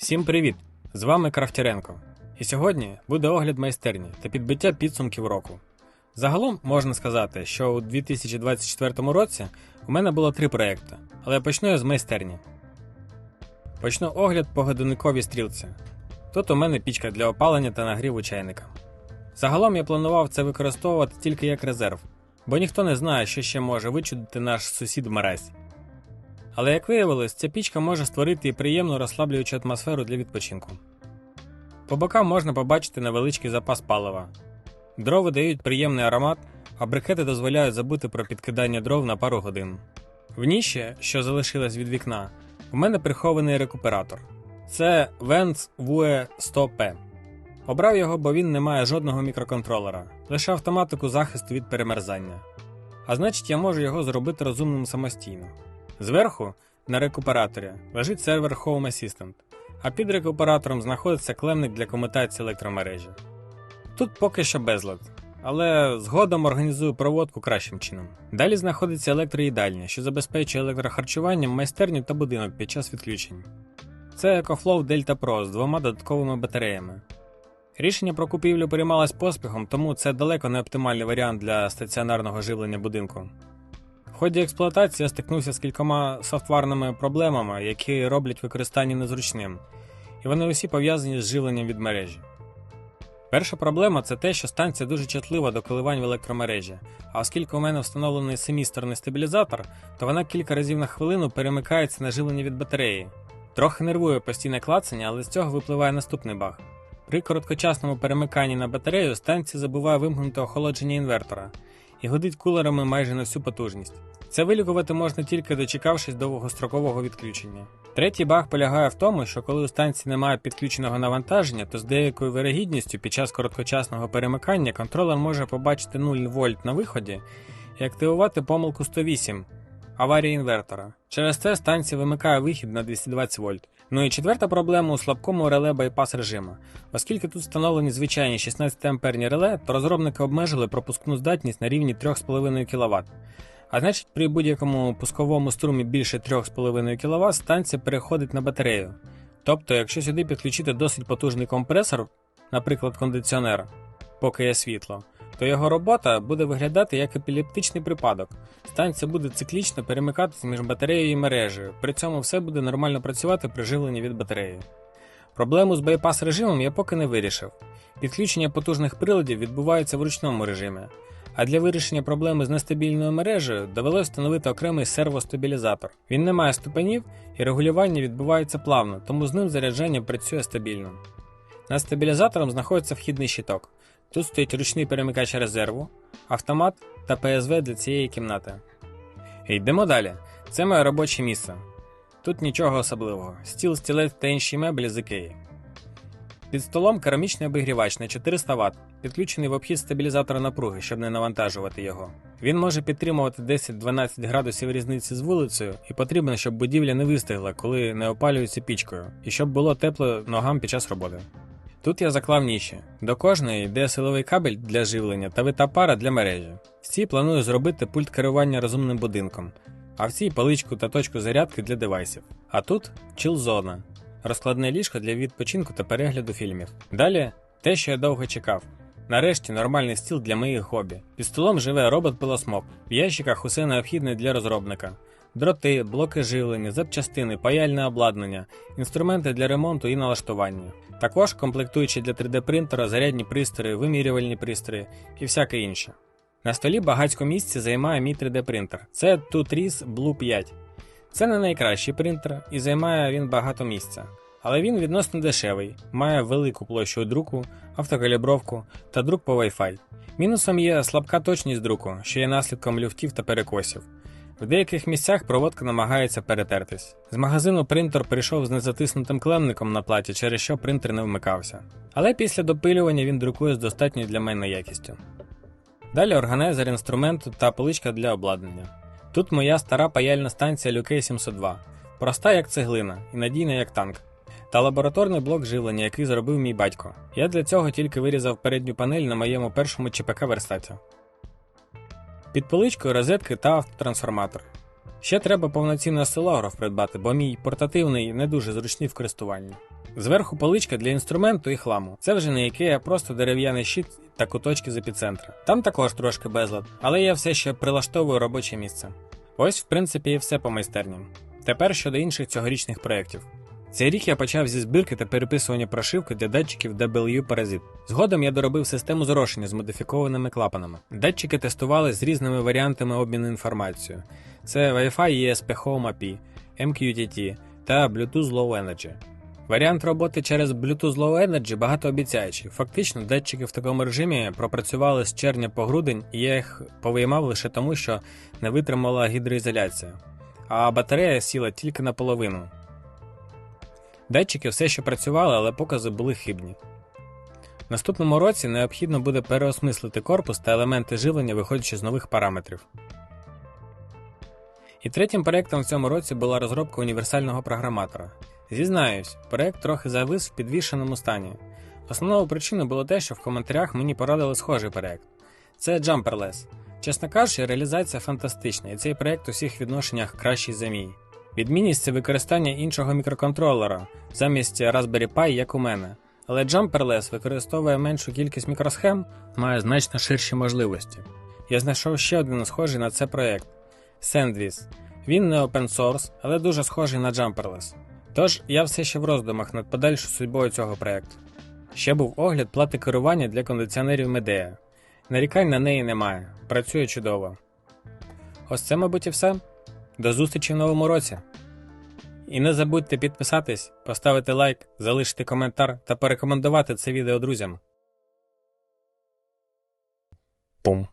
Всім привіт! З вами Крафтіренко. І сьогодні буде огляд майстерні та підбиття підсумків року. Загалом можна сказати, що у 2024 році у мене було три проекти, але почну я з майстерні. Почну огляд по годинниковій стрілці. Тут у мене пічка для опалення та нагріву чайника. Загалом я планував це використовувати тільки як резерв, бо ніхто не знає, що ще може вичудити наш сусід Мразь. Але як виявилось, ця пічка може створити і приємну розслаблюючу атмосферу для відпочинку. По бокам можна побачити невеличкий запас палива. Дрова дають приємний аромат, а брикети дозволяють забути про підкидання дров на пару годин. В ніші, що залишилась від вікна, у мене прихований рекуператор. Це Vents VUE 100P. Обрав його, бо він не має жодного мікроконтролера, лише автоматику захисту від перемерзання. А значить, я можу його зробити розумним самостійно. Зверху, на рекуператорі, лежить сервер Home Assistant, а під рекуператором знаходиться клемник для комутації електромережі. Тут поки що безлад, але згодом організую проводку кращим чином. Далі знаходиться електроїдальня, що забезпечує електрохарчуванням майстерню та будинок під час відключень. Це EcoFlow Delta Pro з двома додатковими батареями. Рішення про купівлю приймалось поспіхом, тому це далеко не оптимальний варіант для стаціонарного живлення будинку. Ході експлуатації я стикнувся з кількома софтварними проблемами, які роблять використання незручним, і вони усі пов'язані з живленням від мережі. Перша проблема це те, що станція дуже чутлива до коливань в електромережі, а оскільки у мене встановлений семісторний стабілізатор, то вона кілька разів на хвилину перемикається на живлення від батареї. Трохи нервує постійне клацання, але з цього випливає наступний баг. При короткочасному перемиканні на батарею станція забуває вимкнути охолодження інвертора і годить кулерами майже на всю потужність. Це вилікувати можна тільки дочекавшись довгострокового відключення. Третій баг полягає в тому, що коли у станції немає підключеного навантаження, то з деякою вирогідністю під час короткочасного перемикання контролер може побачити 0 вольт на виході і активувати помилку 108 аварія інвертора. Через це станція вимикає вихід на 220 вольт. Ну і четверта проблема у слабкому реле байпас режиму. Оскільки тут встановлені звичайні 16 амперні реле, то розробники обмежили пропускну здатність на рівні 3,5 кВт. А значить, при будь-якому пусковому струмі більше 3,5 кВт станція переходить на батарею. Тобто, якщо сюди підключити досить потужний компресор, наприклад, кондиціонер, поки є світло, то його робота буде виглядати як епілептичний припадок. Станція буде циклічно перемикатися між батареєю і мережею, при цьому все буде нормально працювати при живленні від батареї. Проблему з байпас режимом я поки не вирішив. Підключення потужних приладів відбувається в ручному режимі. А для вирішення проблеми з нестабільною мережею довелося встановити окремий сервостабілізатор. Він не має ступенів і регулювання відбувається плавно, тому з ним заряджання працює стабільно. Над стабілізатором знаходиться вхідний щиток. Тут стоїть ручний перемикач резерву, автомат та ПСВ для цієї кімнати. Йдемо далі. Це моє робоче місце. Тут нічого особливого. Стіл, стілець та інші меблі з Ікеї. Під столом керамічний обігрівач на 400 Вт, підключений в обхід стабілізатора напруги, щоб не навантажувати його. Він може підтримувати 10-12 градусів різниці з вулицею і потрібно, щоб будівля не вистигла, коли не опалюється пічкою, і щоб було тепло ногам під час роботи. Тут я заклав ніші. До кожної йде силовий кабель для живлення та вита пара для мережі. В цій планую зробити пульт керування розумним будинком, а в цій паличку та точку зарядки для девайсів. А тут чил-зона, розкладне ліжко для відпочинку та перегляду фільмів. Далі те, що я довго чекав. Нарешті нормальний стіл для моїх хобі. Під столом живе робот-пилосмок. В ящиках усе необхідне для розробника. Дроти, блоки живлення, запчастини, паяльне обладнання, інструменти для ремонту і налаштування. Також комплектуючі для 3D принтера, зарядні пристрої, вимірювальні пристрої і всяке інше. На столі багатько місця займає мій 3D принтер. Це Tutris Blue 5. Це не найкращий принтер і займає він багато місця. Але він відносно дешевий, має велику площу друку, автокалібровку та друк по Wi-Fi. Мінусом є слабка точність друку, що є наслідком люфтів та перекосів. В деяких місцях проводка намагається перетертись. З магазину принтер прийшов з незатиснутим клемником на платі, через що принтер не вмикався. Але після допилювання він друкує з достатньою для мене якістю. Далі органайзер інструменту та поличка для обладнання. Тут моя стара паяльна станція Люкей 702, проста як цеглина і надійна як танк. Та лабораторний блок живлення, який зробив мій батько. Я для цього тільки вирізав передню панель на моєму першому ЧПК верстаті. Під поличкою розетки та автотрансформатор. Ще треба повноцінний осцилограф придбати, бо мій портативний не дуже зручний в користуванні. Зверху поличка для інструменту і хламу. Це вже не IKEA, а просто дерев'яний щит та куточки з епіцентра. Там також трошки безлад, але я все ще прилаштовую робоче місце. Ось, в принципі, і все по майстерні. Тепер щодо інших цьогорічних проєктів. Цей рік я почав зі збірки та переписування прошивки для датчиків W Parasite. Згодом я доробив систему зрошення з модифікованими клапанами. Датчики тестували з різними варіантами обміну інформацією. Це Wi-Fi ESP Home API, MQTT та Bluetooth Low Energy. Варіант роботи через Bluetooth Low Energy багатообіцяючий. Фактично, датчики в такому режимі пропрацювали з червня по грудень, і я їх повиймав лише тому, що не витримала гідроізоляція, а батарея сіла тільки наполовину. Датчики все ще працювали, але покази були хибні. В наступному році необхідно буде переосмислити корпус та елементи живлення, виходячи з нових параметрів. І третім проєктом в цьому році була розробка універсального програматора. Зізнаюсь, проєкт трохи завис в підвішеному стані. Основною причиною було те, що в коментарях мені порадили схожий проєкт. Це Jumperless. Чесно кажучи, реалізація фантастична, і цей проєкт у всіх відношеннях кращий за мій. Відмінність це використання іншого мікроконтролера замість Raspberry Pi, як у мене. Але Jumperless використовує меншу кількість мікросхем, має значно ширші можливості. Я знайшов ще один схожий на це проєкт Sandwiz. Він не open source, але дуже схожий на Jumperless. Тож я все ще в роздумах над подальшою судьбою цього проєкту. Ще був огляд плати керування для кондиціонерів Medea. Нарікань на неї немає, працює чудово. Ось це, мабуть, і все. До зустрічі в новому році. І не забудьте підписатись, поставити лайк, залишити коментар та порекомендувати це відео друзям. Пум.